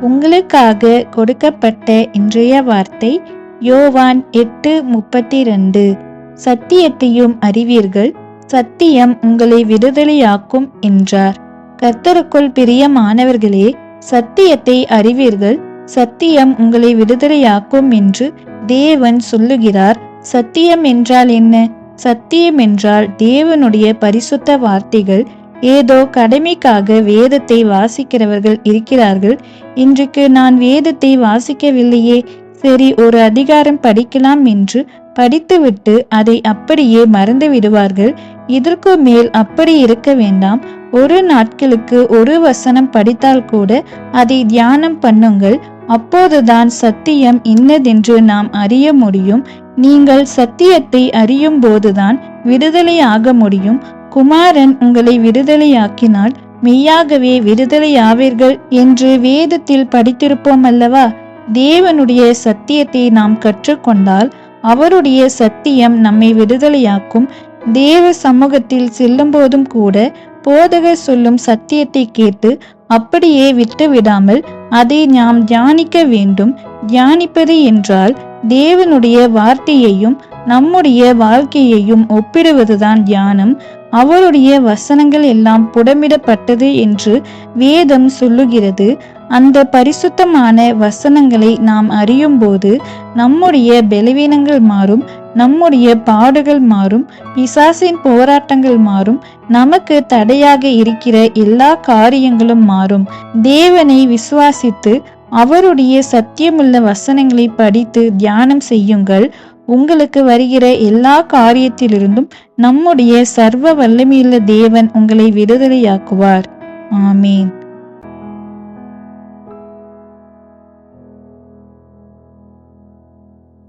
உங்களுக்காக கொடுக்கப்பட்ட இன்றைய வார்த்தை யோவான் எட்டு முப்பத்தி ரெண்டு சத்தியத்தையும் அறிவீர்கள். சத்தியம் உங்களை விடுதலையாக்கும் என்றார். கர்த்தருக்குள் பிரியமானவர்களே சத்தியத்தை அறிவீர்கள். சத்தியம் உங்களை விடுதலையாக்கும் என்று தேவன் சொல்லுகிறார். சத்தியம் என்றால் என்ன? சத்தியம் என்றால் தேவனுடைய பரிசுத்த வார்த்தைகள் ஏதோ கடமைக்காக வேதத்தை வாசிக்கிறவர்கள் இருக்கிறார்கள். இன்றைக்கு நான் வேதத்தை வாசிக்கவில்லையே சரி ஒரு அதிகாரம் படிக்கலாம் என்று படித்துவிட்டு அதை அப்படியே மறந்து விடுவார்கள். இதற்கு மேல் அப்படி இருக்க வேண்டாம். ஒரு நாட்களுக்கு ஒரு வசனம் படித்தால் கூட அதை தியானம் பண்ணுங்கள். அப்போதுதான் சத்தியம் இன்னதென்று நாம் அறிய முடியும். நீங்கள் சத்தியத்தை அறியும் போதுதான் விடுதலையாக முடியும். குமாரன் உங்களை விடுதலையாக்கினால் மெய்யாகவே விடுதலையாவீர்கள் என்று வேதத்தில் படித்திருப்போம் அல்லவா? தேவனுடைய சத்தியத்தை நாம் கற்றுக்கொண்டால் அவருடைய சத்தியம் நம்மை விடுதலையாக்கும். தேவ சமூகத்தில் செல்லும் போதும் கூட போதகர் சொல்லும் சத்தியத்தை கேட்டு அப்படியே விட்டு விடாமல் அதை நாம் தியானிக்க வேண்டும். தியானிப்பது என்றால் தேவனுடைய வார்த்தையையும் நம்முடைய வாழ்க்கையையும் ஒப்பிடுவதுதான் தியானம் அவருடைய வசனங்கள் எல்லாம் புடமிடப்பட்டது என்று வேதம் சொல்லுகிறது. அந்த பரிசுத்தமான வசனங்களை நாம் அறியும் போது நம்முடைய பலவீனங்கள் மாறும் நம்முடைய பாடுகள் மாறும் பிசாசின் போராட்டங்கள் மாறும் நமக்கு தடையாக இருக்கிற எல்லா காரியங்களும் மாறும். தேவனை விசுவாசித்து அவருடைய சத்தியமுள்ள வசனங்களை படித்து தியானம் செய்யுங்கள். உங்களுக்கு வருகிற எல்லா காரியத்திலிருந்தும் நம்முடைய சர்வ வல்லமையுள்ள தேவன் உங்களை விடுதலையாக்குவார். ஆமீன்.